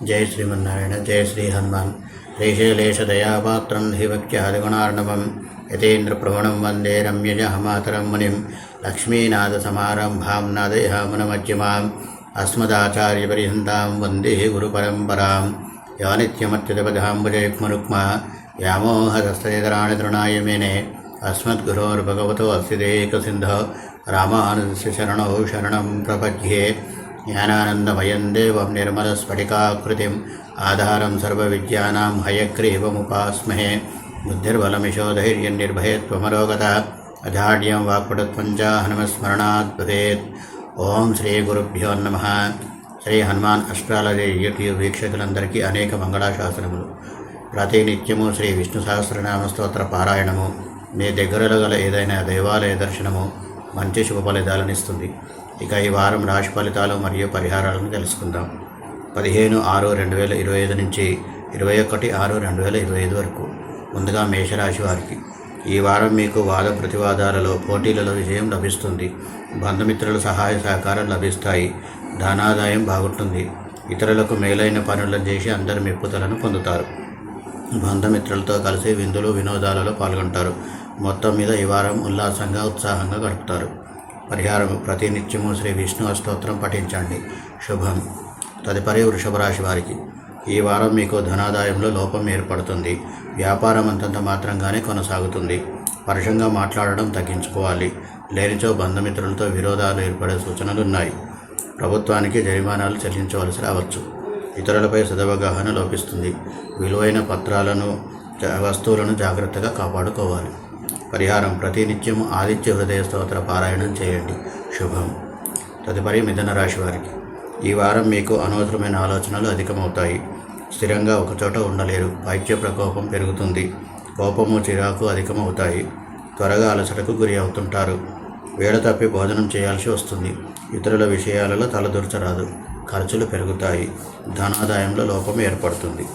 ஜெய ஸ்ரீமன்னாராயண ஜெய ஸ்ரீ ஹனுமான் ஸ்ரீசைலேஷதயாபாத்திரன் ஹிவக்யாதிகுணார்ணவம் யதேந்திரபிரமணம் வந்தே ரம்யஜஹமாதரம் முனிம் லக்ஷ்மீநாதசமாரம்பாம் நாதயாமனமஜ்ஜிமாம் அஸ்மதாச்சாரியபரிஹந்தாம் வந்தே குருபரம்பராம் யானித்யமத்யுதபதாம்புஜயுக்மருக்மா व्यामोहदस्तराणितृणायमेने अस्मद्गुरोर्भगवतो अस्ति देकसिन्धो रामानुजस्य शरणौ शरणं प्रपद्ये। శరణం ప్రపద్యే జ్ఞానానందమయం దేవం నిర్మలస్ఫటికాకృతిం ఆధారం సర్వవిద్యానాం హయగ్రీవముపాస్మహే. బుద్ధిర్బలమిశోధైర్యం నిర్భయత్వమరోగత అజాడ్యం వాక్పటత్వం చ హనుమస్మరణాత్ భవేత్. ఓం శ్రీ గురుభ్యో నమ. శ్రీ హనుమాన్ అస్ట్రాలజీ యూట్యూబ్ వీక్షకులందరికీ అనేక మంగళాశాసనములు. ప్రతినిత్యము శ్రీ విష్ణు సహస్రనామ స్తోత్ర పారాయణము. మీ దగ్గరలో గల ఏదైనా దేవాలయ దర్శనము మంచి శుభ ఫలితాలనిస్తుంది ఇక ఈ వారం రాశి ఫలితాలు మరియు పరిహారాలను తెలుసుకుందాం. పదిహేను ఆరు రెండు వేల ఇరవై ఐదు నుంచి ఇరవై ఒకటి ఆరు రెండు వేల ఇరవై ఐదు వరకు ముందుగా మేషరాశి వారికి. ఈ వారం మీకు వాద ప్రతివాదాలలో పోటీలలో విజయం లభిస్తుంది. బంధుమిత్రుల సహాయ సహకారం లభిస్తాయి. ధనాదాయం బాగుంటుంది. ఇతరులకు మేలైన పనులను చేసి అందరి మెప్పుదలను పొందుతారు. బంధుమిత్రులతో కలిసి విందులు వినోదాలలో పాల్గొంటారు. మొత్తం మీద ఈ వారం ఉల్లాసంగా ఉత్సాహంగా గడుపుతారు. పరిహారం ప్రతినిత్యము శ్రీ విష్ణు అష్టోత్తరం పఠించండి. శుభం. తదుపరి వృషభరాశి వారికి. ఈ వారం మీకు ధనాదాయంలో లోపం ఏర్పడుతుంది. వ్యాపారం అంతంత మాత్రంగానే కొనసాగుతుంది. పరుషంగా మాట్లాడడం తగ్గించుకోవాలి. లేనిచో బంధుమిత్రులతో విరోధాలు ఏర్పడే సూచనలు ఉన్నాయి ప్రభుత్వానికి జరిమానాలు చెల్లించవలసి రావచ్చు. ఇతరులపై సదవగాహన లోపిస్తుంది. విలువైన పత్రాలను వస్తువులను జాగ్రత్తగా కాపాడుకోవాలి. పరిహారం ప్రతినిత్యం ఆదిత్య హృదయ స్తోత్ర పారాయణం చేయండి. శుభం. తదుపరి మిథున రాశి వారికి. ఈ వారం మీకు అనవసరమైన ఆలోచనలు అధికమవుతాయి. స్థిరంగా ఒకచోట ఉండలేరు. పైత్య ప్రకోపం పెరుగుతుంది. కోపము చిరాకు అధికమవుతాయి. త్వరగా అలసటకు గురి అవుతుంటారు. వేడ తప్పి భోజనం చేయాల్సి వస్తుంది. ఇతరుల విషయాలలో తలదూర్చరాదు. ఖర్చులు పెరుగుతాయి. ధనాదాయంలో లోపం ఏర్పడుతుంది.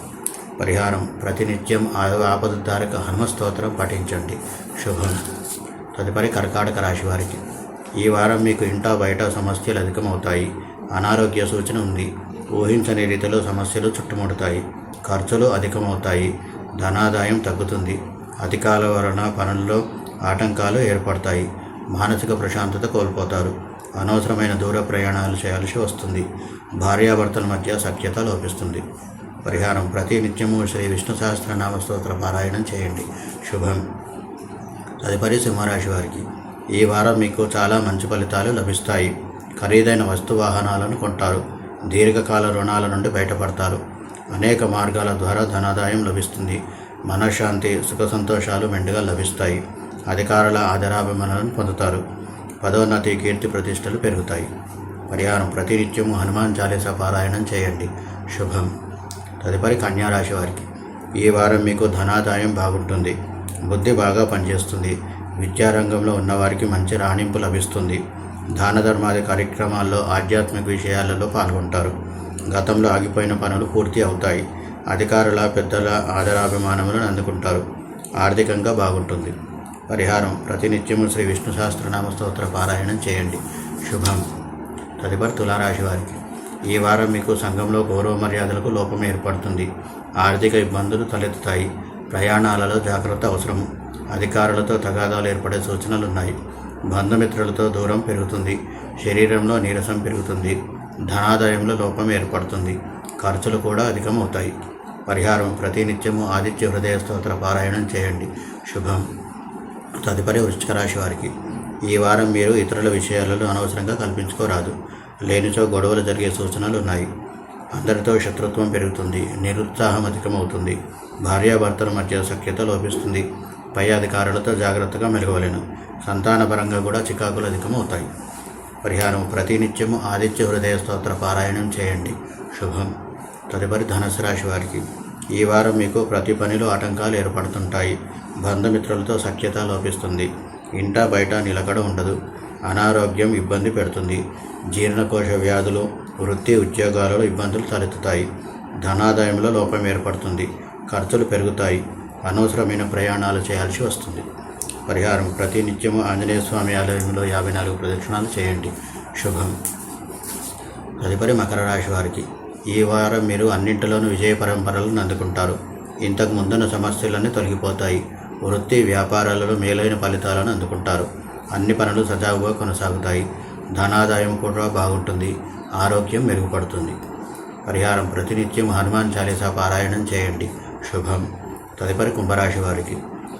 పరిహారం ప్రతినిత్యం ఆ- ఆపదధారక హనుమస్తోత్రం పఠించండి. శుభం. తదుపరి కర్కాటక రాశి వారికి. ఈ వారం మీకు ఇంటా బయట సమస్యలు అధికమవుతాయి. అనారోగ్య సూచన ఉంది. ఊహించని రీతిలో సమస్యలు చుట్టుముడతాయి. ఖర్చులు అధికమవుతాయి. ధనాదాయం తగ్గుతుంది. అధికాల వలన పనుల్లో ఆటంకాలు ఏర్పడతాయి. మానసిక ప్రశాంతత కోల్పోతారు. అనవసరమైన దూర ప్రయాణాలు చేయాల్సి వస్తుంది. భార్యాభర్తల మధ్య సఖ్యత లోపిస్తుంది. పరిహారం ప్రతి నిత్యము శ్రీ విష్ణు సహస్రనామ స్తోత్ర పారాయణం చేయండి. శుభం. తదుపరి సింహరాశి వారికి. ఈ వారం మీకు చాలా మంచి ఫలితాలు లభిస్తాయి. ఖరీదైన వస్తు వాహనాలను కొంటారు. దీర్ఘకాల రుణాల నుండి బయటపడతారు. అనేక మార్గాల ద్వారా ధనాదాయం లభిస్తుంది. మనశ్శాంతి సుఖ సంతోషాలు మెండుగా లభిస్తాయి. అధికారుల ఆదరాభిమానాలను పొందుతారు. పదోన్నతి కీర్తి ప్రతిష్టలు పెరుగుతాయి. పరిహారం ప్రతినిత్యము హనుమాన్ చాలీసా పారాయణం చేయండి. శుభం. తదుపరి కన్యారాశి వారికి. ఈ వారం మీకు ధనాదాయం బాగుంటుంది. బుద్ధి బాగా పనిచేస్తుంది. విద్యారంగంలో ఉన్నవారికి మంచి రాణింపు లభిస్తుంది. దాన ధర్మాది కార్యక్రమాల్లో ఆధ్యాత్మిక విషయాలలో పాల్గొంటారు. గతంలో ఆగిపోయిన పనులు పూర్తి అవుతాయి. అధికారుల పెద్దల ఆదరాభిమానములను అందుకుంటారు. ఆర్థికంగా బాగుంటుంది. పరిహారం. ప్రతినిత్యము శ్రీ విష్ణు సహస్రనామ స్తోత్ర పారాయణం చేయండి. శుభం. తదుపరి తులారాశి వారికి. ఈ వారం మీకు సంఘంలో గౌరవ మర్యాదలకు లోపం ఏర్పడుతుంది. ఆర్థిక ఇబ్బందులు తలెత్తుతాయి. ప్రయాణాలలో జాగ్రత్త అవసరం. అధికారులతో తగాదాలు ఏర్పడే సూచనలు ఉన్నాయి బంధుమిత్రులతో దూరం పెరుగుతుంది. శరీరంలో నీరసం పెరుగుతుంది. ధనాదాయంలో లోపం ఏర్పడుతుంది. ఖర్చులు కూడా అధికమవుతాయి. పరిహారం ప్రతినిత్యము ఆదిత్య హృదయ స్తోత్ర పారాయణం చేయండి. శుభం. తదుపరి వృశ్చిక రాశి వారికి. ఈ వారం మీరు ఇతరుల విషయాలలో అనవసరంగా కల్పించుకోరాదు. లేనిచో గొడవలు జరిగే సూచనలు ఉన్నాయి అందరితో శత్రుత్వం పెరుగుతుంది నిరుత్సాహం అధికమవుతుంది భార్యాభర్తల మధ్య సఖ్యత లోపిస్తుంది. పై అధికారులతో జాగ్రత్తగా మెలగవలెను. సంతానపరంగా కూడా చికాకులు అధికమవుతాయి. పరిహారం ప్రతినిత్యము ఆదిత్య హృదయ స్తోత్ర పారాయణం చేయండి. శుభం. తదుపరి ధనుసు రాశి వారికి. ఈ వారం మీకు ప్రతి పనిలో ఆటంకాలు ఏర్పడుతుంటాయి. బంధుమిత్రులతో సఖ్యత లోపిస్తుంది. ఇంట బయట నిలకడ ఉండదు. అనారోగ్యం ఇబ్బంది పెడుతుంది. జీర్ణకోశ వ్యాధులు వృత్తి ఉద్యోగాలలో ఇబ్బందులు తలెత్తుతాయి. ధనాదాయంలో లోపం ఏర్పడుతుంది. ఖర్చులు పెరుగుతాయి. అనవసరమైన ప్రయాణాలు చేయాల్సి వస్తుంది. పరిహారం ప్రతి నిత్యము ఆంజనేయ స్వామి ఆలయంలో యాభై నాలుగు ప్రదక్షిణాలు చేయండి. శుభం. తదుపరి మకర రాశి వారికి. ఈ వారం మీరు అన్నింటిలోనూ విజయ పరంపరలను అందుకుంటారు. ఇంతకు ముందున్న సమస్యలన్నీ తొలగిపోతాయి. వృత్తి వ్యాపారాలలో మేలైన ఫలితాలను అందుకుంటారు. అన్ని పనులు సజావుగా కొనసాగుతాయి. ధనాదాయం కూడా బాగుంటుంది. ఆరోగ్యం మెరుగుపడుతుంది. పరిహారం ప్రతినిత్యం హనుమాన్ చాలీసా పారాయణం చేయండి. శుభం. తదుపరి కుంభరాశి వారికి.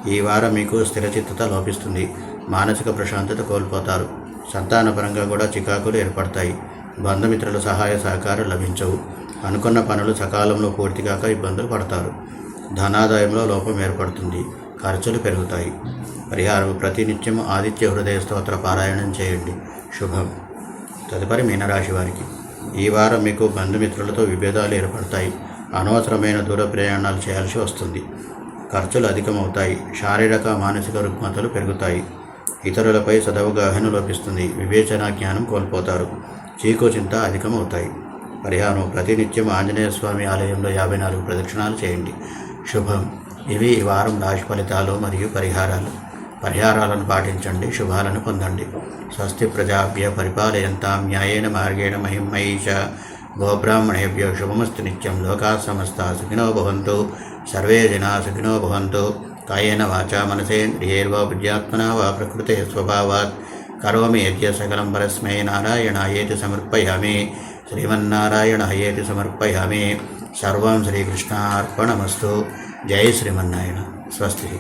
ఈ వారం మీకు స్థిరచిత్తత లోపిస్తుంది. మానసిక ప్రశాంతత కోల్పోతారు. సంతానపరంగా కూడా చికాకులు ఏర్పడతాయి. బంధుమిత్రుల సహాయ సహకారం లభించవు. అనుకున్న పనులు సకాలంలో పూర్తి కాక ఇబ్బందులు పడతారు. ధనాదాయంలో లోపం ఏర్పడుతుంది. ఖర్చులు పెరుగుతాయి. పరిహారం ప్రతినిత్యం ఆదిత్య హృదయ స్తోత్ర పారాయణం చేయండి. శుభం. తదుపరి మీనరాశి వారికి. ఈ వారం మీకు బంధుమిత్రులతో విభేదాలు ఏర్పడతాయి. అనవసరమైన దూర ప్రయాణాలు చేయాల్సి వస్తుంది. ఖర్చులు అధికమవుతాయి. శారీరక మానసిక రుగ్మతలు పెరుగుతాయి. ఇతరులపై సదవగాహన లోపిస్తుంది. వివేచన జ్ఞానం కోల్పోతారు. చీకు చింత అధికమవుతాయి. పరిహారం. ప్రతినిత్యం ఆంజనేయ స్వామి ఆలయంలో యాభై నాలుగు ప్రదక్షిణాలు చేయండి. శుభం. ఇవి ఈ వారం రాశి ఫలితాలు మరియు పరిహారాలు. పరిహారాలను పాటించండి శుభాలను పొందండి. స్వస్తి ప్రజాభ్య పరిపాలయంతా న్యాయేన మార్గేణ మహిమహీష గోబ్రాహ్మణేభ్యో శుభమస్తు నిత్యం. లోకా సమస్త సుఖినో భవంతు. సర్వే జనా సుఖినో భవంతు. కాయేన వాచా మనసేంద్రియేర్వా బుద్ధ్యాత్మనా వా ప్రకృతే స్వభావాత్. కరోమి యజ్ఞ సకలం పరస్మై నారాయణాయేతి సమర్పయామి. శ్రీమన్నారాయణ శ్రీమన్నారాయణాయేతి సమర్పయామి. సర్వం శ్రీకృష్ణార్పణమస్తు. జై శ్రీమన్నారాయణ. స్వస్తి.